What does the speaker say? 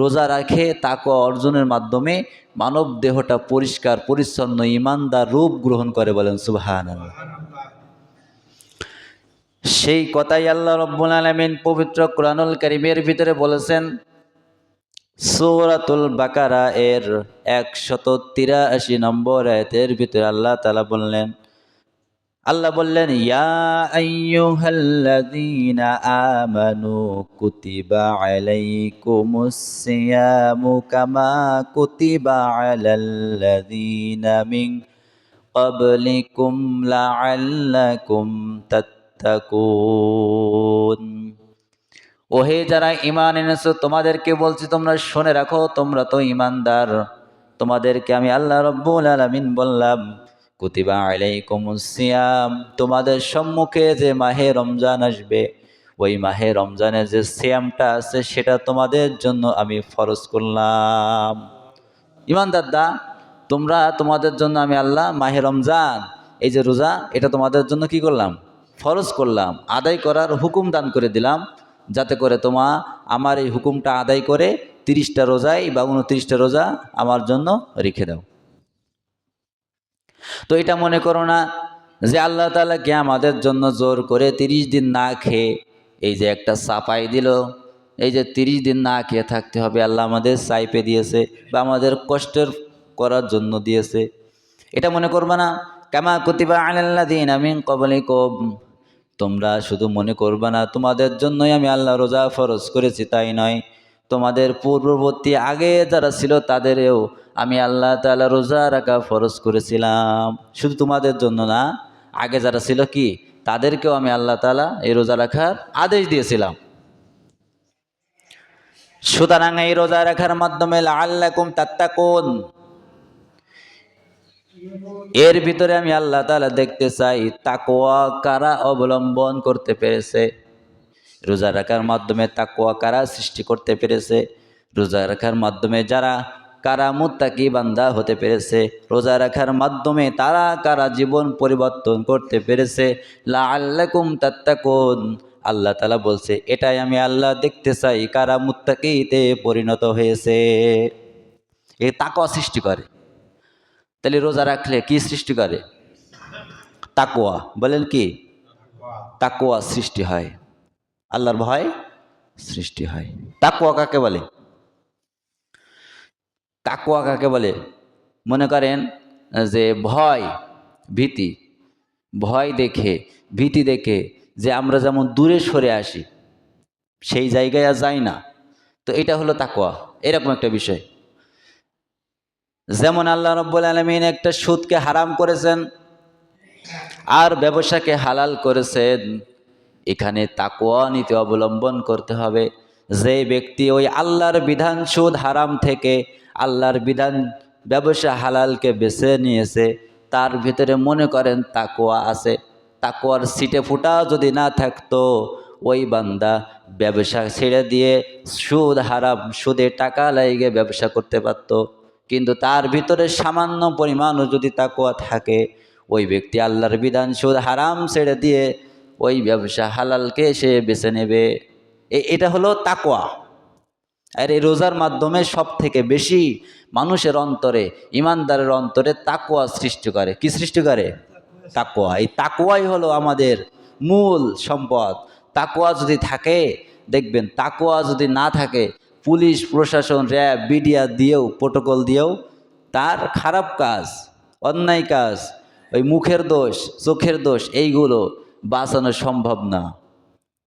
রোজা রাখে তাকওয়া অর্জনের মাধ্যমে মানব দেহটা পরিষ্কার, পরিচ্ছন্ন, ইমানদার রূপ গ্রহণ করে বলেন সুবহান সেই কথাই আল্লাহ রব্বুল আলমিন পবিত্র কোরআনুল কারিমের ভিতরে বলেছেন, সৌরাতুল বাকারা এর একশত তিরাশি নম্বর আয়াতের ভিতরে আল্লাহ তালা বললেন আল্লাহ বললেন, ইয়া আমানু মিন ওহে যারা ইমান এনেছো, তোমাদেরকে বলছি, তোমরা শুনে রাখো, তোমরা তো ইমানদার তোমাদেরকে আমি আল্লাহ রব্বুল আলামিন বললাম কুতিবা আলাইকুম সিয়াম। তোমাদের সম্মুখে যে মাহে রমজান আসবে, ওই মাহে রমজানের যে সিয়ামটা আছে, সেটা তোমাদের জন্য আমি ফরজ করলাম। ইমান দাদা তোমরা তোমাদের জন্য আমি আল্লাহ মাহে রমজান, এই যে রোজা, এটা তোমাদের জন্য কি করলাম? ফরজ করলাম। আদায় করার হুকুম দান করে দিলাম, যাতে করে তোমা, আমার এই হুকুমটা আদায় করে তিরিশটা রোজাই বা উনত্রিশটা রোজা আমার জন্য রেখে দাও। তো এটা মনে করো না যে আল্লাহ তালাকে আমাদের জন্য জোর করে তিরিশ দিন না খেয়ে এই যে একটা চাপাই দিল, এই যে তিরিশ দিন না খেয়ে থাকতে হবে আল্লাহ আমাদের সাইপে দিয়েছে বা আমাদের কষ্টের করার জন্য দিয়েছে। এটা মনে করবে না? কামা কতিবা আল্লাহ দিন আমি কবলে কব তোমরা শুধু মনে করবে না, তোমাদের জন্যই আমি আল্লাহ রোজা ফরজ করেছি, তাই নয়। তোমাদের পূর্ববর্তী আগে যারা ছিল তাদেরও আমি আল্লাহ তালা রোজা রাখা ফরজ করেছিলাম। শুধু তোমাদের জন্য না, আগে যারা ছিল কি? তাদেরকেও আমি আল্লাহ তালা এই রোজা রাখার আদেশ দিয়েছিলাম। সুতরাং এই রোজা রাখার মাধ্যমে আল্লাকুম তাত্তাকুন। এর ভিতরে আমি আল্লাহ তালা দেখতে চাই তাকোয়া কারা অবলম্বন করতে পেরেছে? রোজা রাখার মাধ্যমে তাকোয়া কারা সৃষ্টি করতে পেরেছে? রোজা রাখার মাধ্যমে যারা, কারা মুত্তাকি বান্দা হতে পেরেছে? রোজা রাখার মাধ্যমে তারা কারা জীবন পরিবর্তন করতে পেরেছে? লা আল্লাকুম তাত্তাকুন। আল্লাহ তালা বলছে, এটাই আমি আল্লাহ দেখতে চাই, কারা মুত্তাকিতে পরিণত হয়েছে। এ তাকওয়া সৃষ্টি করে। তাহলে রোজা রাখলে কি সৃষ্টি করে? তাকোয়া বলেন কি? তাকোয়া সৃষ্টি হয়। আল্লাহর ভয় সৃষ্টি হয়। তাকোয়া কাকে বলে? তাকোয়া কাকে বলে? মনে করেন যে ভয়, ভীতি। ভয় দেখে, ভীতি দেখে যে আমরা যেমন দূরে সরে আসি, সেই জায়গায় আর যাই না। তো এটা হলো তাকুয়া এরকম একটা বিষয়। যেমন আল্লাহ রব্বুল আলমিন একটা সুদকে হারাম করেছেন, আর ব্যবসাকে হালাল করেছেন এখানে তাকোয়া নীতি অবলম্বন করতে হবে। যে ব্যক্তি ওই আল্লাহর বিধান সুদ হারাম থেকে আল্লাহর বিধান ব্যবসা হালালকে বেছে নিয়েছে, তার ভিতরে মনে করেন তাকোয়া আছে। তাকোয়ার সিটে ফুটা যদি না থাকতো, ওই বান্দা ব্যবসা ছেড়ে দিয়ে সুদ হারাম, সুদে টাকা লাগিয়ে ব্যবসা করতে পারতো। কিন্তু তার ভিতরে সামান্য পরিমাণও যদি তাকোয়া থাকে, ওই ব্যক্তি আল্লাহর বিধান সুদ হারাম ছেড়ে দিয়ে ওই ব্যবসা হালালকে সে বেছে নেবে? এটা হলো তাকোয়া আর এই রোজার মাধ্যমে সব থেকে বেশি মানুষের অন্তরে, ইমানদারের অন্তরে তাকোয়া সৃষ্টি করে। কি সৃষ্টি করে? তাকোয়া এই তাকোয়াই হলো আমাদের মূল সম্পদ। তাকোয়া যদি থাকে, দেখবেন তাকোয়া যদি না থাকে, পুলিশ, প্রশাসন, র্যাব বিডিয়া দিয়েও, প্রোটোকল দিয়েও তার খারাপ কাজ, অন্যায় কাজ, ওই মুখের দোষ, চোখের দোষ, এইগুলো বাঁচানো সম্ভব না।